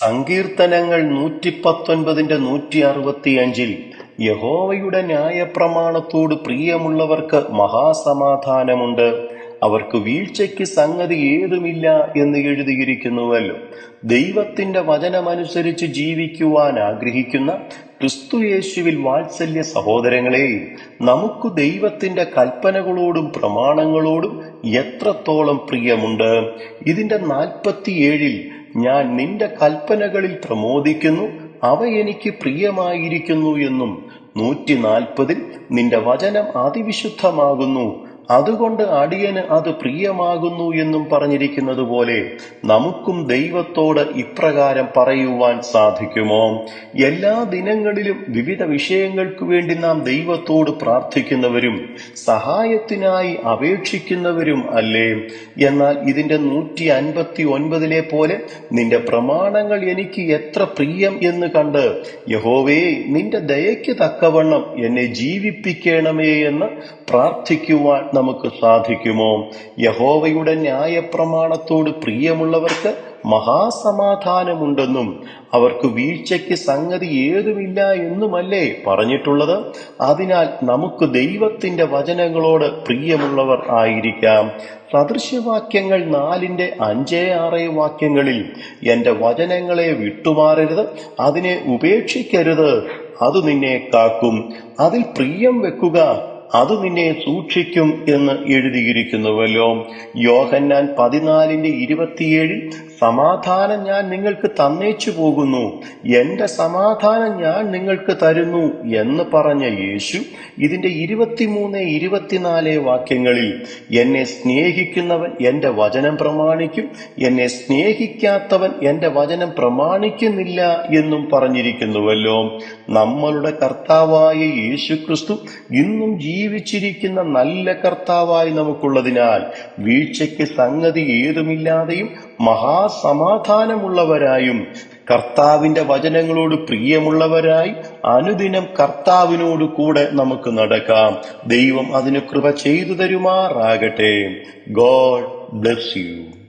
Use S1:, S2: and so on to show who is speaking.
S1: സങ്കീർത്തനങ്ങൾ നൂറ്റി പത്തൊൻപതിന്റെ നൂറ്റി അറുപത്തിയഞ്ചിൽ യഹോവയുടെ ന്യായപ്രമാണത്തോട് പ്രിയമുള്ളവർക്ക് മഹാസമാധാനമുണ്ട്. അവർക്ക് വീഴ്ചയ്ക്ക് സംഗതി ഏതുമില്ല എന്ന് എഴുതിയിരിക്കുന്നുവല്ലോ. ദൈവത്തിന്റെ വചനമനുസരിച്ച് ജീവിക്കുവാൻ ആഗ്രഹിക്കുന്ന ക്രിസ്തുയേശുവിൽ വാത്സല്യ സഹോദരങ്ങളെ നമുക്ക് ദൈവത്തിന്റെ കൽപ്പനകളോടും പ്രമാണങ്ങളോടും എത്രത്തോളം പ്രിയമുണ്ട്? ഇതിന്റെ നാൽപ്പത്തിയേഴിൽ ഞാൻ നിന്റെ കൽപ്പനകളിൽ പ്രമോദിക്കുന്നു അവ എനിക്ക് പ്രിയമായിരിക്കുന്നു എന്നും നൂറ്റി നാൽപ്പതിൽ നിന്റെ വചനം അതിവിശുദ്ധമാകുന്നു. അതുകൊണ്ട് അടിയന് അത് പ്രിയമാകുന്നു എന്നും പറഞ്ഞിരിക്കുന്നത് പോലെ നമുക്കും ദൈവത്തോട് ഇപ്രകാരം പറയുവാൻ സാധിക്കുമോ? എല്ലാ ദിനങ്ങളിലും വിവിധ വിഷയങ്ങൾക്ക് വേണ്ടി നാം ദൈവത്തോട് പ്രാർത്ഥിക്കുന്നവരും സഹായത്തിനായി അപേക്ഷിക്കുന്നവരും അല്ലേ? എന്നാൽ ഇതിന്റെ നൂറ്റി അൻപത്തി ഒൻപതിലെ പോലെ നിന്റെ പ്രമാണങ്ങൾ എനിക്ക് എത്ര പ്രിയം എന്ന് കണ്ട് യഹോവേ നിന്റെ ദയയ്ക്ക് തക്കവണ്ണം എന്നെ ജീവിപ്പിക്കണമേ എന്ന് പ്രാർത്ഥിക്കുവാൻ നമുക്ക് സാധിക്കുമോ? യഹോവയുടെ ന്യായപ്രമാണത്തോട് പ്രിയമുള്ളവർക്ക് മഹാസമാധാനമുണ്ടെന്നും അവർക്ക് വീഴ്ചയ്ക്ക് സംഗതി ഏതുമില്ല എന്നുമല്ലേ പറഞ്ഞിട്ടുള്ളത്? അതിനാൽ നമുക്ക് ദൈവത്തിന്റെ വചനങ്ങളോട് പ്രിയമുള്ളവർ ആയിരിക്കാം. സദൃശ്യവാക്യങ്ങൾ നാലിന്റെ അഞ്ചേ ആറേ വാക്യങ്ങളിൽ എന്റെ വചനങ്ങളെ വിട്ടുമാറരുത് അതിനെ ഉപേക്ഷിക്കരുത് അത് നിന്നെ കാക്കും. അതിൽ പ്രിയം വെക്കുക അത് നിന്നെ സൂക്ഷിക്കും എന്ന് എഴുതിയിരിക്കുന്നുവല്ലോ. യോഹന്നാൻ പതിനാലിന്റെ ഇരുപത്തിയേഴിൽ സമാധാനം ഞാൻ നിങ്ങൾക്ക് തന്നേച്ചു പോകുന്നു. എന്റെ സമാധാനം ഞാൻ നിങ്ങൾക്ക് തരുന്നു എന്ന് പറഞ്ഞ യേശു ഇതിന്റെ ഇരുപത്തിമൂന്ന് ഇരുപത്തിനാല് വാക്യങ്ങളിൽ എന്നെ സ്നേഹിക്കുന്നവൻ എന്റെ വചനം പ്രമാണിക്കും. എന്നെ സ്നേഹിക്കാത്തവൻ എന്റെ വചനം പ്രമാണിക്കുന്നില്ല എന്നും പറഞ്ഞിരിക്കുന്നുവല്ലോ. നമ്മളുടെ കർത്താവായ യേശു ക്രിസ്തു ഇന്നും ജീവിച്ചിരിക്കുന്ന നല്ല കർത്താവായി നമുക്കുള്ളതിനാൽ വീഴ്ചയ്ക്ക് സംഗതി ഏതുമില്ലാതെയും മഹാസമാധാനമുള്ളവരായും കർത്താവിന്റെ വചനങ്ങളോട് പ്രിയമുള്ളവരായി അനുദിനം കർത്താവിനോട് കൂടെ നമുക്ക് നടക്കാം. ദൈവം അതിന് കൃപ ചെയ്തു തരുമാറാകട്ടെ. God bless you.